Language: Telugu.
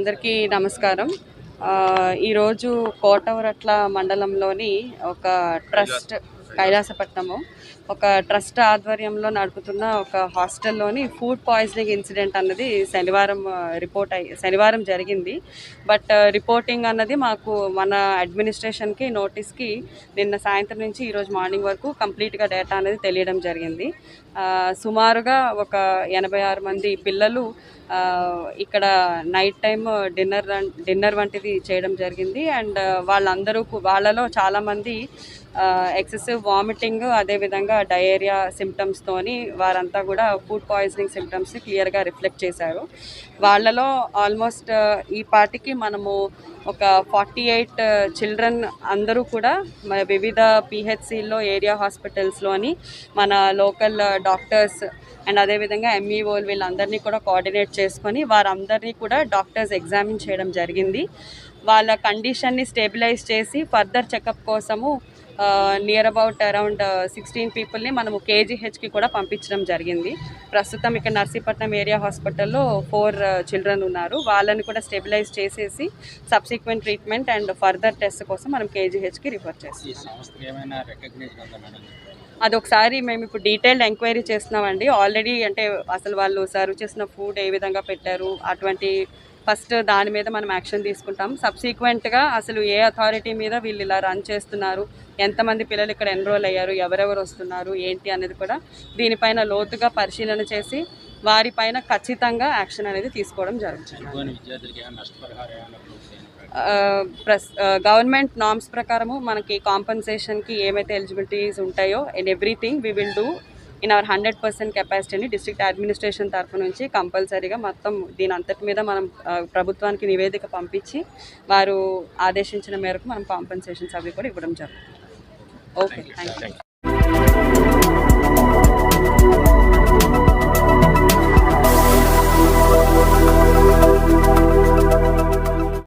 అందరికీ నమస్కారం. ఈరోజు కోటవరట్ల మండలంలోని ఒక ట్రస్ట్ కైలాసపట్నము ఒక ట్రస్ట్ ఆధ్వర్యంలో నడుపుతున్న ఒక హాస్టల్లోని ఫుడ్ పాయిజనింగ్ ఇన్సిడెంట్ అన్నది శనివారం రిపోర్ట్ అయ్యి శనివారం జరిగింది. బట్ రిపోర్టింగ్ అన్నది మాకు మన అడ్మినిస్ట్రేషన్కి నోటీస్కి నిన్న సాయంత్రం నుంచి ఈరోజు మార్నింగ్ వరకు కంప్లీట్గా డేటా అనేది తెలియడం జరిగింది. సుమారుగా ఒక ఎనభై ఆరు మంది పిల్లలు ఇక్కడ నైట్ టైం డిన్నర్ డిన్నర్ వంటిది చేయడం జరిగింది. అండ్ వాళ్ళందరూ వాళ్ళలో చాలామంది ఎక్సెసివ్ వామిటింగ్ అదేవిధంగా డయేరియా సిమ్టమ్స్తోని వారంతా కూడా ఫుడ్ పాయిజనింగ్ సిమ్టమ్స్ క్లియర్గా రిఫ్లెక్ట్ చేశారు. వాళ్ళలో ఆల్మోస్ట్ ఈ పాటికి మనము ఒక ఫార్టీ ఎయిట్ చిల్డ్రన్ అందరూ కూడా మన వివిధ పిహెచ్సిల్లో ఏరియా హాస్పిటల్స్లోని మన లోకల్ డాక్టర్స్ అండ్ అదేవిధంగా ఎంఈఓలు వీళ్ళందరినీ కూడా కోఆర్డినేట్ చేసుకొని వారందరినీ కూడా డాక్టర్స్ ఎగ్జామిన్ చేయడం జరిగింది. వాళ్ళ కండిషన్ని స్టేబిలైజ్ చేసి ఫర్దర్ చెకప్ కోసము నియర్ అబౌట్ అరౌండ్ సిక్స్టీన్ పీపుల్ని మనము కేజీహెచ్కి కూడా పంపించడం జరిగింది. ప్రస్తుతం ఇక్కడ నర్సీపట్నం ఏరియా హాస్పిటల్లో ఫోర్ చిల్డ్రన్ ఉన్నారు. వాళ్ళని కూడా స్టెబిలైజ్ చేసేసి subsequent treatment and further test కోసం మనం కేజీహెచ్కి రిఫర్ చేస్తాం అదొకసారి అది ఒకసారి మేము ఇప్పుడు డీటెయిల్డ్ ఎంక్వైరీ చేస్తున్నామండి. ఆల్రెడీ అంటే అసలు వాళ్ళు సర్వ్ చేసిన ఫుడ్ ఏ విధంగా పెట్టారు అటువంటి ఫస్ట్ దాని మీద మనం యాక్షన్ తీసుకుంటాం. సబ్సీక్వెంట్గా అసలు ఏ అథారిటీ మీద వీళ్ళు ఇలా రన్ చేస్తున్నారు ఎంతమంది పిల్లలు ఇక్కడ ఎన్రోల్ అయ్యారు ఎవరెవరు వస్తున్నారు ఏంటి అనేది కూడా దీనిపైన లోతుగా పరిశీలన చేసి వారిపైన ఖచ్చితంగా యాక్షన్ అనేది తీసుకోవడం జరుగుతుంది. ప్రస్ గవర్నమెంట్ నామ్స్ ప్రకారము మనకి కాంపన్సేషన్కి ఏమైతే ఎలిజిబిలిటీస్ ఉంటాయో in everything we will do in our hundred percent కెపాసిటీని డిస్ట్రిక్ట్ అడ్మినిస్ట్రేషన్ తరఫు నుంచి కంపల్సరీగా మొత్తం దీని అంతటి మీద మనం ప్రభుత్వానికి నివేదిక పంపించి వారు ఆదేశించిన మేరకు మనం కాంపన్సేషన్స్ అవి కూడా ఇవ్వడం జరుగుతుంది. Okay thank you